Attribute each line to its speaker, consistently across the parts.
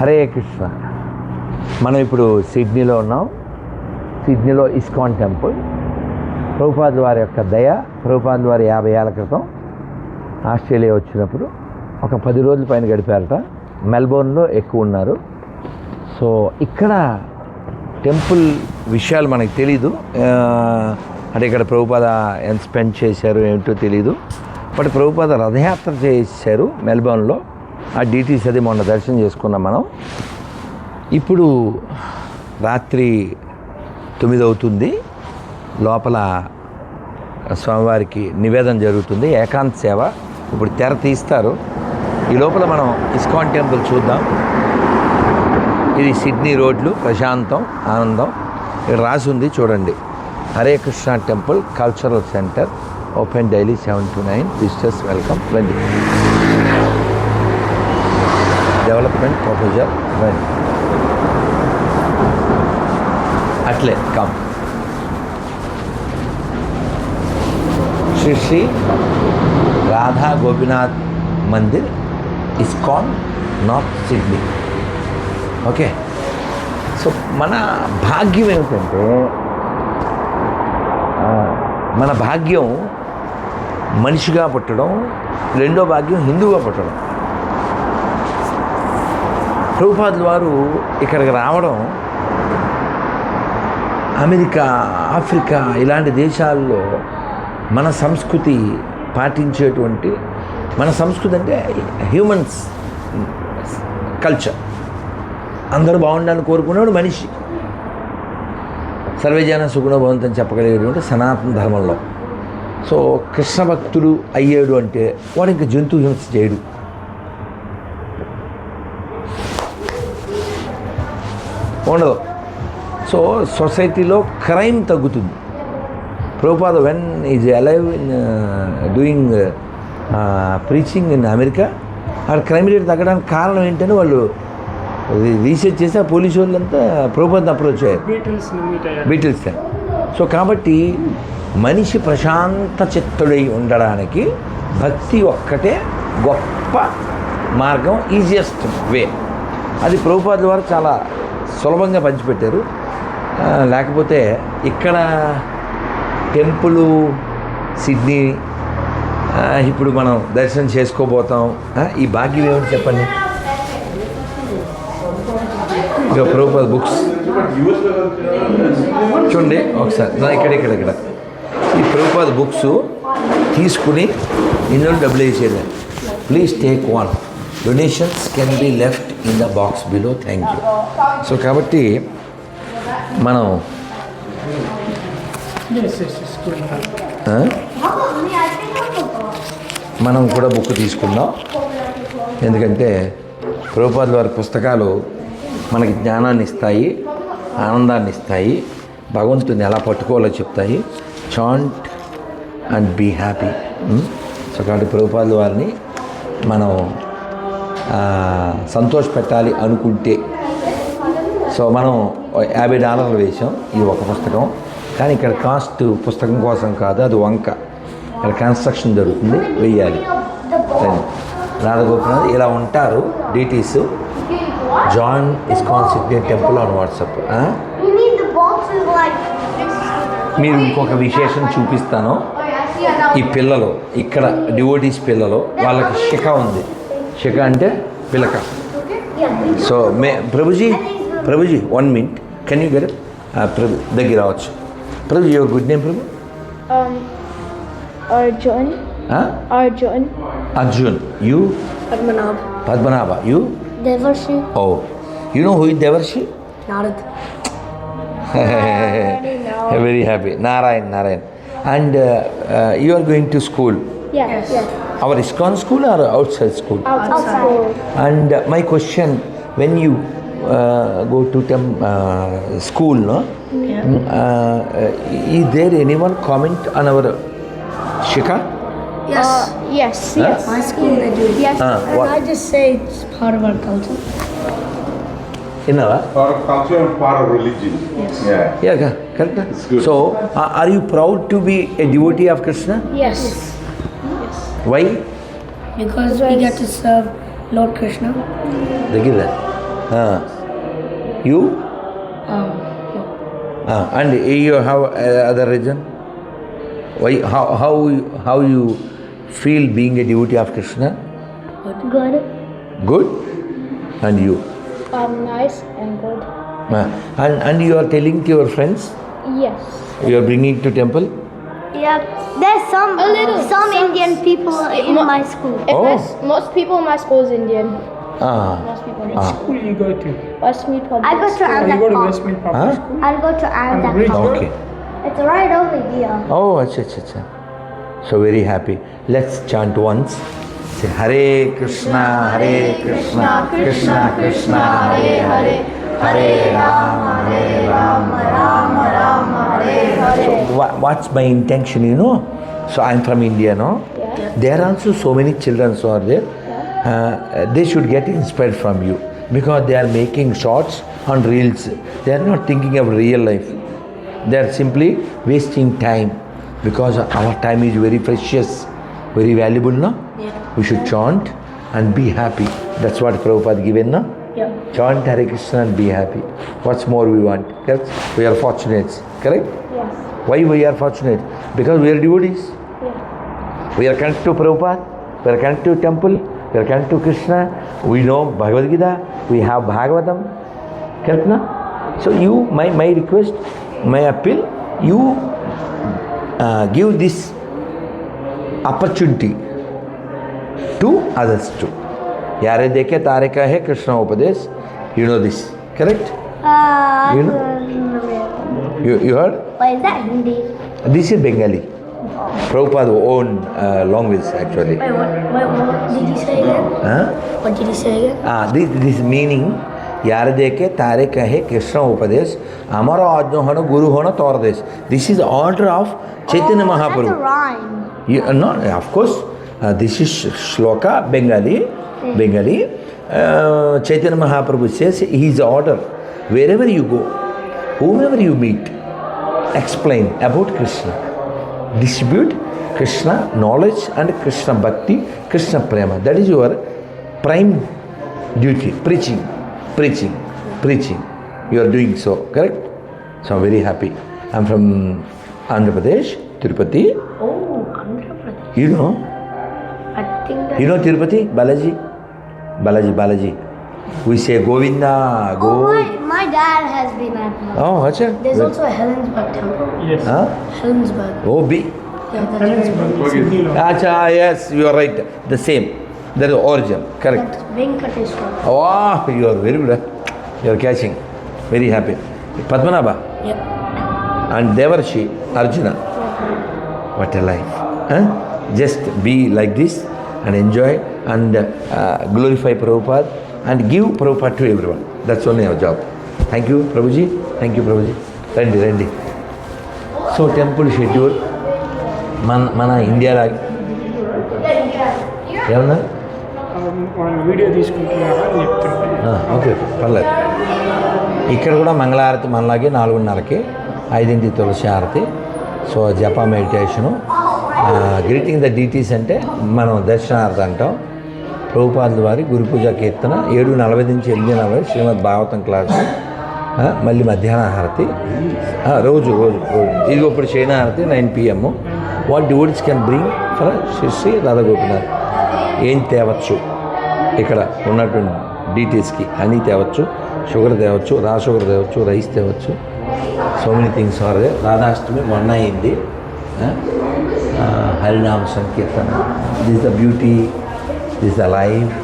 Speaker 1: హరే కృష్ణ. మనం ఇప్పుడు సిడ్నీలో ఉన్నాం. సిడ్నీలో ఇస్కాన్ టెంపుల్. ప్రభుపాద్ వారి యొక్క దయ ప్రభుపాద్ వారి యాభై ఏళ్ళ క్రితం ఆస్ట్రేలియా వచ్చినప్పుడు ఒక పది రోజుల పైన గడిపారట. మెల్బోర్న్లో ఎక్కువ ఉన్నారు. సో ఇక్కడ టెంపుల్ విషయాలు మనకు తెలీదు. అంటే ఇక్కడ ప్రభుపాద ఎంత స్పెండ్ చేశారు ఏంటో తెలీదు. బట్ ప్రభుపాద రథయాత్ర చేశారు మెల్బోర్న్లో. ఆ డీటీస్ అది మొన్న దర్శనం చేసుకున్నాం మనం. ఇప్పుడు రాత్రి తొమ్మిది అవుతుంది. లోపల స్వామివారికి నివేదన జరుగుతుంది. ఏకాంత సేవ. ఇప్పుడు తెర తీస్తారు. ఈ లోపల మనం ఇస్కాన్ టెంపుల్ చూద్దాం. ఇది సిడ్నీ రోడ్లు ప్రశాంతం ఆనందం. ఇక్కడ రాసి ఉంది చూడండి. Hare Krishna temple cultural centre open daily seven to nine. Visitors welcome రండి. డెవలప్మెంట్ ప్రొఫెసర్ రండి అట్లే come Shri Shri Radha Gopinath Mandir ISKCON north Sydney okay so మన భాగ్యం ఏమిటంటే ఆ, మన భాగ్యం మనిషిగా పుట్టడం రెండో భాగ్యం హిందువుగా పుట్టడం ప్రభుపాదుల వారు ఇక్కడికి రావడం అమెరికా ఆఫ్రికా ఇలాంటి దేశాల్లో మన సంస్కృతి పాటించేటువంటి మన సంస్కృతి అంటే హ్యూమన్స్ కల్చర్. అందరూ బాగుండాలని కోరుకునేవాడు మనిషి. సర్వజన సుగుణభవంతం చెప్పగలిగేటువంటి సనాతన ధర్మంలో. సో కృష్ణ భక్తుడు అయ్యాడు అంటే వాడు ఇంకా జంతు హింస చేయడు. ఉండదు. సో సొసైటీలో క్రైమ్ తగ్గుతుంది. Prabhupada when is alive in doing preaching in America అక్కడ క్రైమ్ రేట్ తగ్గడానికి కారణం ఏంటని వాళ్ళు రీసెర్చ్ చేసి ఆ పోలీసు వాళ్ళంతా ప్రభుపాద్ అప్రోచ్ అయ్యారు.
Speaker 2: బీటిల్స్
Speaker 1: సో కాబట్టి మనిషి ప్రశాంత చిత్తుడై ఉండడానికి భక్తి ఒక్కటే గొప్ప మార్గం ఈజియెస్ట్ వే అది ప్రభుపాద వారు చాలా సులభంగా పంచిపెట్టారు. లేకపోతే ఇక్కడ టెంపులు సిడ్నీ ఇప్పుడు మనం దర్శనం చేసుకోబోతాం. ఈ భాగ్యం ఏమిటి చెప్పండి? ఇక ప్రభుపాద బుక్స్. చూడండి ఒకసారి. నా ఇక్కడ ఇక్కడ ఇక్కడ. ఈ ప్రభుపాద బుక్స్ తీసుకుని ఇందులో డబ్బులు వేసేది please take one. Donations can be left in the box below thank you so కాబట్టి మనం మనం కూడా బుక్ తీసుకుందాం. ఎందుకంటే ప్రభుపాద వారి పుస్తకాలు మనకి జ్ఞానాన్ని ఇస్తాయి ఆనందాన్ని ఇస్తాయి భగవంతుని ఎలా పట్టుకోవాలో చెప్తాయి. Chant and be happy so కాబట్టి ప్రభుపాద వారిని మనం సంతోషపెట్టాలి పెట్టాలి అనుకుంటే. సో మనం యాభై డాలర్లు వేసాం ఇది ఒక పుస్తకం. కానీ ఇక్కడ కాస్ట్ పుస్తకం కోసం కాదు అది వంక. ఇక్కడ కన్స్ట్రక్షన్ జరుగుతుంది. వెయ్యాలి. సరే. రాధగోపినాథ్ ఇలా ఉంటారు deities. Join ISKCON Sydney temple on WhatsApp. మీరు ఇంకొక విశేషం చూపిస్తాను. ఈ పిల్లలు ఇక్కడ డివోటీస్ పిల్లలు వాళ్ళకి శిఖ ఉంది. శిఖ అంటే పిలక
Speaker 3: Yeah.
Speaker 1: So May Prabhuji Prabhuji one minute can you get Prabhu దగ్గర రావచ్చు Prabhu your good name Prabhu
Speaker 4: Um, Arjun. Arjun.
Speaker 1: Arjun you
Speaker 3: Padmanabh.
Speaker 1: Padmanabha you
Speaker 3: Devarshi.
Speaker 1: Oh you know who is Devarshi
Speaker 3: Narad.
Speaker 1: Very happy Narayan Narayan and you are going to school Our ISKCON school or outside school?
Speaker 4: Outside.
Speaker 1: And uh, my question, when you uh, go to tem- uh, school, no? Yeah. Mm, uh, uh, is there anyone comment on our Shikha?
Speaker 3: Yes.
Speaker 4: Uh, yes. Yes.
Speaker 3: My school they do.
Speaker 4: Yes.
Speaker 1: Uh,
Speaker 3: and
Speaker 1: what?
Speaker 3: I just say it's part of our culture.
Speaker 1: என்னவா
Speaker 5: Part of culture and part of religion.
Speaker 3: Yes.
Speaker 5: Yeah.
Speaker 1: Yeah, correct.
Speaker 5: It's good.
Speaker 1: So, uh, are you proud to be a devotee of Krishna?
Speaker 4: Yes.
Speaker 1: Why?
Speaker 3: Because we get to serve Lord Krishna.
Speaker 1: Regular. Uh, you?
Speaker 3: Um, yeah.
Speaker 1: Uh, and you have uh, other reason? Why? How, how, you, how you feel being a devotee of Krishna?
Speaker 4: Good.
Speaker 1: Good? Good? And you?
Speaker 4: Um, nice and good.
Speaker 1: Uh, and, and you are telling to your friends?
Speaker 4: Yes.
Speaker 1: You are bringing to temple?
Speaker 3: Yeah, there's some
Speaker 4: A little.
Speaker 3: some Indian people in
Speaker 4: Mo-
Speaker 3: my school.
Speaker 1: Oh.
Speaker 4: has- most people in my school is Indian.
Speaker 1: Ah.
Speaker 4: Most people.
Speaker 1: Ah.
Speaker 2: School you go to?
Speaker 4: Westmead Public
Speaker 3: I go to
Speaker 4: School.
Speaker 2: Oh, you
Speaker 3: Anzac
Speaker 2: go to
Speaker 3: Park.
Speaker 2: Westmead Public
Speaker 1: Huh?
Speaker 2: School?
Speaker 3: I'll go to Anzac
Speaker 2: bridge.
Speaker 3: Park.
Speaker 1: Okay
Speaker 3: It's right over here.
Speaker 1: Oh, acha, acha, acha. So very happy. Let's chant once. Say Hare Krishna, Hare Krishna, Krishna Krishna, Hare Hare, Hare Rama, Hare Rama, Rama Rama, Hare Hare. So wha- what's my intention, you know? So I'm from India, no?
Speaker 4: Yeah.
Speaker 1: There are also so many children who are there. Uh, they should get inspired from you because they are making shots on reels. They are not thinking of real life. They are simply wasting time because our time is very precious, very valuable, no?
Speaker 3: Yeah.
Speaker 1: We should chant and be happy. That's what Prabhupada given, no?
Speaker 3: Yeah.
Speaker 1: Chant Hare Krishna and be happy. What's more we want? Correct? We are fortunate, correct?
Speaker 4: Yes.
Speaker 1: Why we are fortunate? Because we are devotees.
Speaker 4: Yeah.
Speaker 1: We are connected to Prabhupada, we are connected to temple, we are connected to Krishna, we know Bhagavad Gita, we have Bhagavatam. Correct na? So you, my, my request, my appeal, you uh, give this opportunity to others too. यारे देखे तारे का है कृष्ण उपदेश you know this correct
Speaker 3: Uh,
Speaker 1: You know? You you heard
Speaker 3: What is that, Hindi?
Speaker 1: This is Bengali. Oh. Prabhupada own uh, language actually.
Speaker 3: Wait, what, what, what did he say again?
Speaker 1: Huh?
Speaker 3: What did he say again?
Speaker 1: Ah, this, this meaning Yara Deke, Tare Kahe, Krishna Upadesh, यार देखे तारे कहे कृष्ण उपदेश This is order of Chaitanya
Speaker 3: oh,
Speaker 1: Mahaprabhu.
Speaker 3: That's a rhyme.
Speaker 1: You, uh, Mahaprabhu of course, uh, this is shloka, Bengali. Bengali Bengali. Uh, Chaitanya Mahaprabhu says, his order, wherever you go, whomever you meet explain about Krishna. Distribute Krishna knowledge and Krishna bhakti, Krishna prema. That is your prime duty. Preaching, preaching, preaching. You are doing so, correct? So I'm very happy. I'm from Andhra Pradesh, Tirupati.
Speaker 3: Oh, Andhra Pradesh.
Speaker 1: You know,
Speaker 3: I think that.
Speaker 1: you know Tirupati, Balaji, Balaji, Balaji. We say Govinda, oh, Go.
Speaker 3: oh, my, my dad has been at.
Speaker 1: Oh, acha.
Speaker 3: There's
Speaker 1: Well,
Speaker 3: also a Helensburgh temple.
Speaker 2: Yes.
Speaker 1: Huh?
Speaker 3: Helensburgh.
Speaker 1: Oh, B.
Speaker 3: Yeah, that's
Speaker 2: Helensburgh, Sydney lo.
Speaker 1: Acha, yes, you are right. The same. That is origin. Correct.
Speaker 3: That's Venkateshwar.
Speaker 1: Oh, you are very good. You are catching. Very happy. Padmanabha
Speaker 3: Yep.
Speaker 1: and Devarshi, Arjuna. What a life. Huh? Just be like this and enjoy and uh, glorify Prabhupada and give Prabhupada to everyone. That's only our job. Thank you, Prabhuji. Thank you, Prabhuji. Rendi, rendi. So temple schedule మన మన ఇండియాలో ఏమన్నా
Speaker 2: video తీసుకుంటున్నారా
Speaker 1: okay పర్లేదు ఇక్కడ కూడా మంగళహారతి మనలాగే నాలుగున్నరకి ఐదింటి తులసి హారతి సో జపా మెడిటేషను గ్రీటింగ్ ద డీటీస్ అంటే మనం దర్శనార్థం అంటాం ప్రభుపాదుల వారి గురు పూజ కీర్తన ఏడు నలభై నుంచి ఎనిమిది నలభై శ్రీమద్ భాగవతం క్లాసు మళ్ళీ మధ్యాహ్న హారతి. రోజు రోజు రోజు. ఇది ఇప్పుడు శయన హారతి nine PM what devotees can bring for Shri Shri Radha Gopinath ఏం తేవచ్చు? ఇక్కడ ఉన్నటువంటి డీటెయిల్స్కి హనీ తేవచ్చు షుగర్ తేవచ్చు రా షుగర్ తేవచ్చు రైస్ తేవచ్చు. So many things are they Radhashtami మొన్న అయింది. హరినామ సంకీర్తన. This the beauty this the life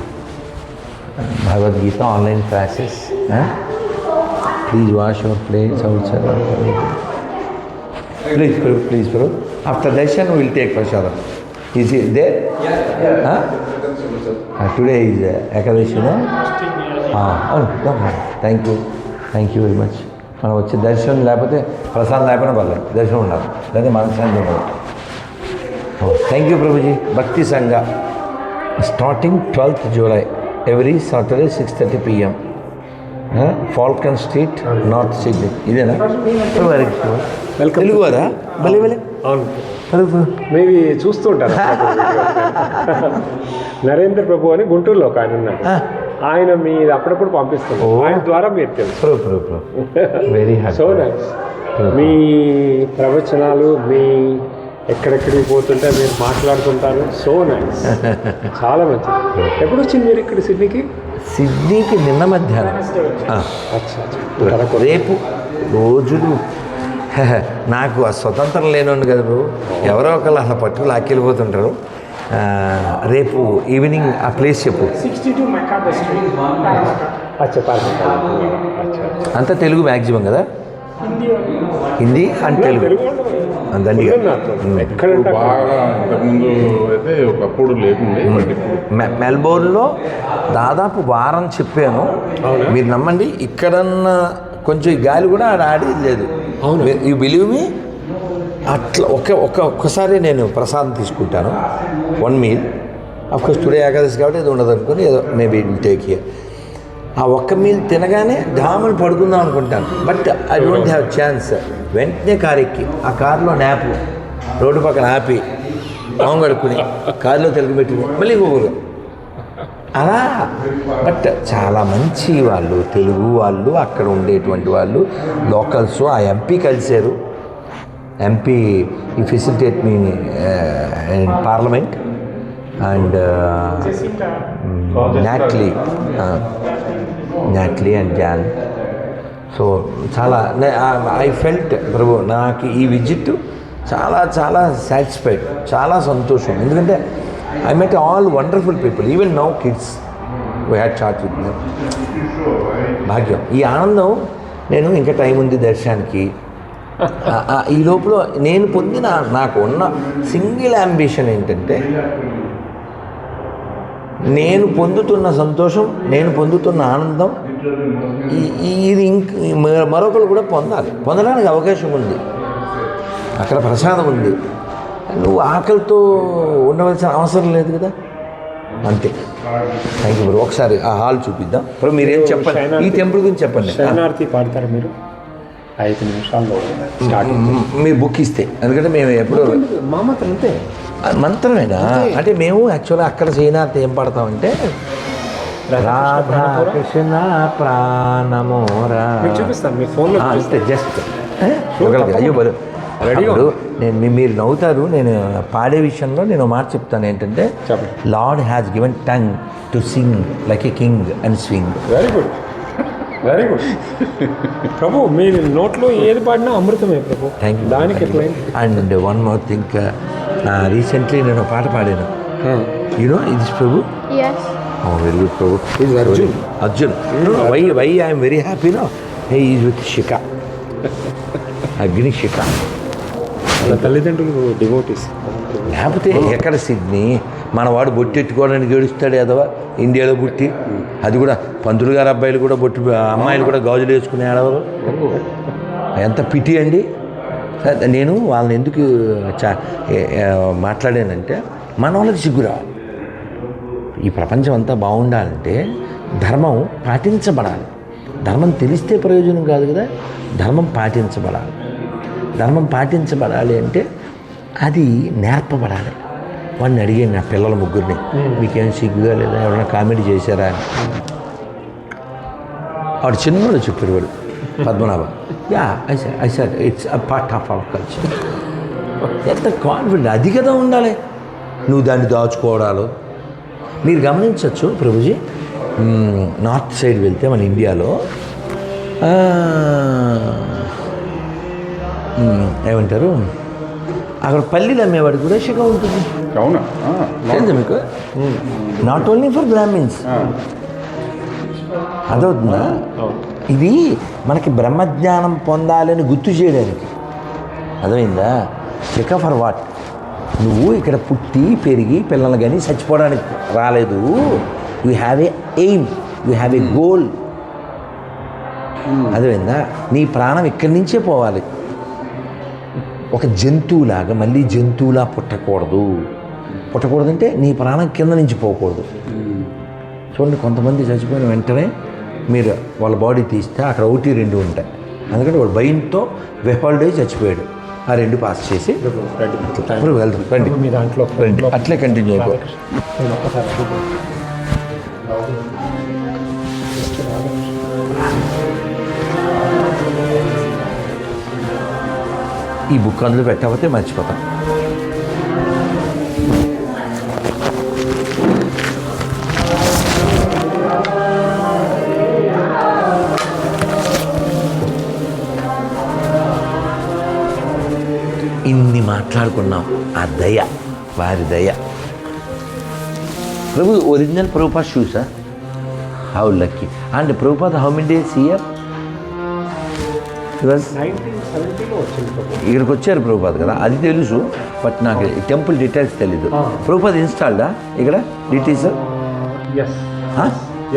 Speaker 1: Bhagavad Gita online classes please wash your place outside please pro please pro after darshan will take prasadam is it they today is Ekadashi అవును thank you thank you very much మనం వచ్చి దర్శనం లేకపోతే ప్రసాదం లేకపోయినా పర్లేదు. దర్శనం ఉండాలి. లేదా మనశ్శాంతి ఉండదు. Thank you Prabhuji Bhakti Sangha starting twelfth July every Saturday six thirty PM Falcon Street north Sydney. ఇదేనా? Very
Speaker 6: Welcome.
Speaker 1: తెలుగు వారా భలే భలే.
Speaker 6: అవును. మేబీ చూస్తూ ఉంటారు. నరేంద్ర ప్రభు అని గుంటూరులో ఒక ఆయన ఉన్నాడు.
Speaker 2: ఆయన మీరు అప్పుడప్పుడు పంపిస్తారు. ఆయన ద్వారా మీరు తెలుసు.
Speaker 1: Pro pro pro very
Speaker 2: so nice మీ ప్రవచనాలు మీ ఎక్కడెక్కడికి పోతుంటే మీరు మాట్లాడుతుంటారు. సో నైస్ చాలా మంచిది. ఎప్పుడు వచ్చింది మీరు ఇక్కడ సిడ్నీకి?
Speaker 1: సిడ్నీకి నిన్న మధ్యాహ్నం. రేపు రోజులు హహ, నాకు ఆ స్వతంత్రం లేనుండి కదా బాబు. ఎవరో ఒకళ్ళు అలా పట్టుకు లాక్కెళ్ళిపోతుంటారు ఆ, రేపు ఈవినింగ్ ఆ ప్లేస్ చెప్పు. అంతా తెలుగు మ్యాక్సిమం కదా? హిందీ అండ్ తెలుగు.
Speaker 5: బాగా ఇంతకుముందు అయితే ఒకప్పుడు లేకుండే
Speaker 1: మెల్బోర్న్లో దాదాపు వారం చెప్పాను.
Speaker 2: అవునా?
Speaker 1: మీరు నమ్మండి ఇక్కడన్నా కొంచెం ఈ గాలి కూడా ఆడ ఆడేది లేదు.
Speaker 2: అవునా?
Speaker 1: You believe me? అట్లా ఒక ఒక ఒక్కసారి నేను ప్రసాదం తీసుకుంటాను. One meal. Course today Ekadashi కాబట్టి ఇది ఉండదు అనుకుని ఏదో మేబీ విల్ టేక్ ఇయర్ ఆ ఒక్క మీల్ తినగానే డామని పడుకుందాం అనుకుంటాను. But I don't have chance వెంటనే కారు ఎక్కి ఆ కారులో నాపు. రోడ్డు పక్కన ఆపి. మొహం కడుక్కుని కారులో తెలుగు పెట్టుకుని మళ్ళీ ఊరు. అలా. బట్ చాలా మంచి వాళ్ళు. తెలుగు వాళ్ళు అక్కడ ఉండేటువంటి వాళ్ళు. లోకల్స్ ఆ ఎంపీ కలిశారు. ఎంపీ ఈ ఫెసిలిటేట్ మీ పార్లమెంట్ అండ్ నాట్లీ నాట్లీ అండ్ జాన్ సో చాలా ఐ ఫెల్ట్ ప్రభు నాకు ఈ విజిట్ చాలా చాలా సాటిస్ఫైడ్ చాలా సంతోషం. ఎందుకంటే I met all wonderful people even now kids we had chat with మీ భాగ్యం. ఈ ఆనందం నేను ఇంకా టైం ఉంది దర్శనానికి. ఈ లోపల నేను పొందిన నాకు ఉన్న సింగిల్ అంబిషన్ ఏంటంటే నేను పొందుతున్న సంతోషం నేను పొందుతున్న ఆనందం ఇది ఇంక మరొకరు కూడా పొందాలి. పొందడానికి అవకాశం ఉంది. అక్కడ ప్రసాదం ఉంది. నువ్వు ఆకలితో ఉండవలసిన అవసరం లేదు కదా? అంతే. థ్యాంక్ యూ బ్రో ఒకసారి ఆ హాల్ చూపిద్దాం. ఇప్పుడు మీరేం చెప్పండి? ఈ టెంపుల్ గురించి చెప్పండి.
Speaker 2: శరణార్థి పాడతారు మీరు? ఐదు నిమిషాల్లో
Speaker 1: మీరు బుక్ ఇస్తే. ఎందుకంటే మేము ఎప్పుడు
Speaker 2: మామత అంతే.
Speaker 1: మంత్రమేనా? అంటే మేము యాక్చువల్గా అక్కడ శ్రీనాథ్ ఏం పడతామంటే రాధా కృష్ణ
Speaker 2: చూపిస్తాను మీ
Speaker 1: అంతే జస్ట్ అయ్యో అప్పుడు నేను మీ- మీరు నవ్వుతారు నేను పాడే విషయంలో నేను ఒక మాట చెప్తాను ఏంటంటే. Lord has given tongue to sing like a king and swing
Speaker 2: very good very good Prabhu మీ నోట్లో ఏది పాడినా అమృతమే ప్రభు
Speaker 1: థ్యాంక్ యూ
Speaker 2: దానికి
Speaker 1: and one more thing recently నేను పాట పాడాను. యూనో ఇది ప్రభు?
Speaker 2: Arjun.
Speaker 1: Arjun. No, no, why, why I am very happy now? He is with Shika. Agni Shika.
Speaker 2: వాళ్ళ తల్లిదండ్రులు డివోటీస్
Speaker 1: లేకపోతే ఎక్కడ సిడ్నీ? మన వాడు బొట్టెట్టుకోవడానికి ఏడుస్తాడు ఎదవా ఇండియాలో పుట్టి. అది కూడా పంతులు గారు అబ్బాయిలు కూడా బొట్టు అమ్మాయిలు కూడా గాజులు వేసుకునే ఆడవారు ఎంత పిటి అండి? నేను వాళ్ళని ఎందుకు మాట్లాడానంటే మన వాళ్ళకి సిగ్గురా. ఈ ప్రపంచం అంతా బాగుండాలంటే ధర్మం పాటించబడాలి. ధర్మం తెలిస్తే ప్రయోజనం కాదు కదా ధర్మం పాటించబడాలి. ధర్మం పాటించబడాలి అంటే అది నేర్పబడాలి. వాడిని అడిగాను నా పిల్లల ముగ్గురిని మీకేం సిగ్గుగా లేదా? ఎవరైనా కామెడీ చేశారా? అని. వాడు చిన్నవాడు చెప్పారు వాడు Padmanabha. Yeah I sir I sir it's a part of our culture ఎంత కాన్ఫిడెంట్ అది కదా ఉండాలి. నువ్వు దాన్ని దాచుకోవడాలు. మీరు గమనించవచ్చు ప్రభుజీ. నార్త్ సైడ్ వెళ్తే మన ఇండియాలో ఏమంటారు? అక్కడ పల్లీలు అమ్మేవాడికి కూడా శిఖ ఉంటుంది.
Speaker 5: అవునా?
Speaker 1: తెలుసా మీకు? Not only for Brahmins. అదవుతుందా? ఇది మనకి బ్రహ్మజ్ఞానం పొందాలని గుర్తు చేయడానికి. అర్థమైందా? చెక్ ఫర్ వాట్ నువ్వు ఇక్కడ పుట్టి పెరిగి పిల్లలు కానీ చచ్చిపోవడానికి రాలేదు. You have a aim you have a goal అర్థమైందా? నీ ప్రాణం ఇక్కడి నుంచే పోవాలి. ఒక జంతువులాగా మళ్ళీ జంతువులా పుట్టకూడదు. పుట్టకూడదంటే నీ ప్రాణం కింద నుంచి పోకూడదు. చూడండి కొంతమంది చచ్చిపోయిన వెంటనే మీరు వాళ్ళ బాడీ తీస్తే అక్కడ ఒకటి రెండు ఉంటాయి. అందుకని వాడు భయంతో వెహాల్డే చచ్చిపోయాడు. ఆ రెండు పాస్ చేసి ఇప్పుడు వెళ్దాం. రండి.
Speaker 2: మీ దాంట్లో
Speaker 1: రండి. అట్లే కంటిన్యూ అయిపో. ఈ బుక్ అందులో పెట్టకపోతే మర్చిపోతాం. మాట్లాడుకున్నాం. ఆ దయ వారి దయ. ప్రభు original Prabhupad షూసా how lucky and Prabhupad how many days year ఇక్కడికి వచ్చారు ప్రభుపాద్ కదా? అది తెలుసు బట్ నాకు టెంపుల్ డీటెయిల్స్ తెలీదు.
Speaker 2: ఆ.
Speaker 1: ప్రభుపాద్ ఇన్స్టాల్డా ఇక్కడ? డీటెయిల్స్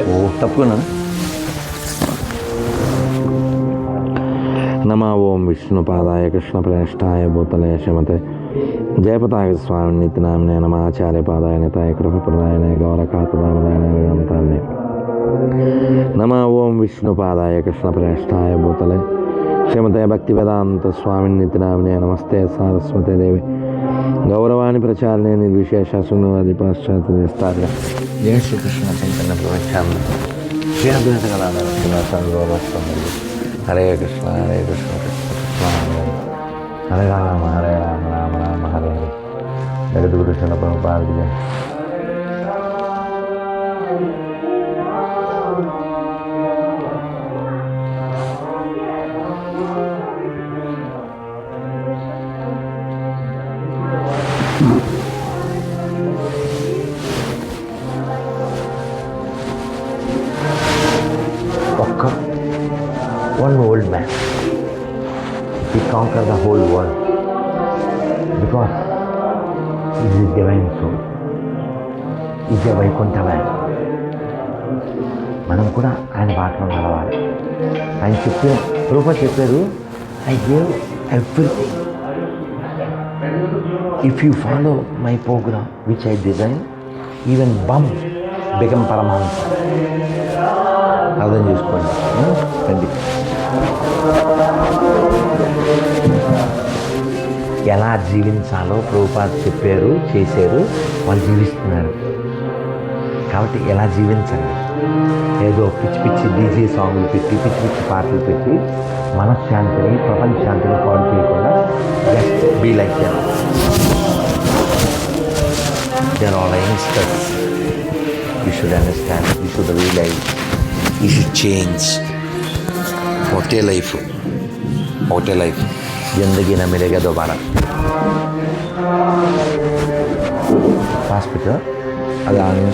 Speaker 1: ఓ తప్పుకున్నాను नम ओम कृष्ण प्रेष्ठा भूतले शमते जयपताय स्वामी नितिनाम नम। आचार्य पादाय नेताय प्रदाय गौरकातदावदायने वेदान्तान्ये नम ओम कृष्ण कृष्णप्रेष्ठाय भूतले श्रीमते भक्तिवेदांत स्वामिनित्यनाम्ने नमस्ते। सारस्वते देवी। गौरवाणी प्रचारणे निर्विशेष सुनवादि पाश्चात्य स्थार्य जय श्री अद्वैत చైతన్య ప్రవచాన్ని శ్రీ అద్వైత కళాధార Hare Krishna Hare Krishna Krishna Krishna Hare Hare. Hare Rama Hare Rama conquer the whole world. Because he is a divine soul. He is a Vaikuntha man. మనం కూడా ఆయన బాటలో నడవాలి. ఆయన చెప్పిన రూప చెప్పారు I gave everything if you follow my program which I design even bum బిగం పరమాంస అర్థం చేసుకోండి. రండి. ఎలా జీవించాలో ప్రభుపాద చెప్పారు చేశారు వాళ్ళు జీవిస్తున్నారు. కాబట్టి ఎలా జీవించండి? ఏదో పిచ్చి పిచ్చి డీజే సాంగ్లు పెట్టి పిచ్చి పిచ్చి పాటలు పెట్టి మనశ్శాంతిని ప్రపంచాంతిని పాడు చేయకుండా just be like them all youngsters you should understand you should realize you should change ఒకటే లైఫ్ ఒకటే లైఫ్ జిందగీ నా మిలేగా దోబారా హాస్పిటల్ అది ఆ నుంచి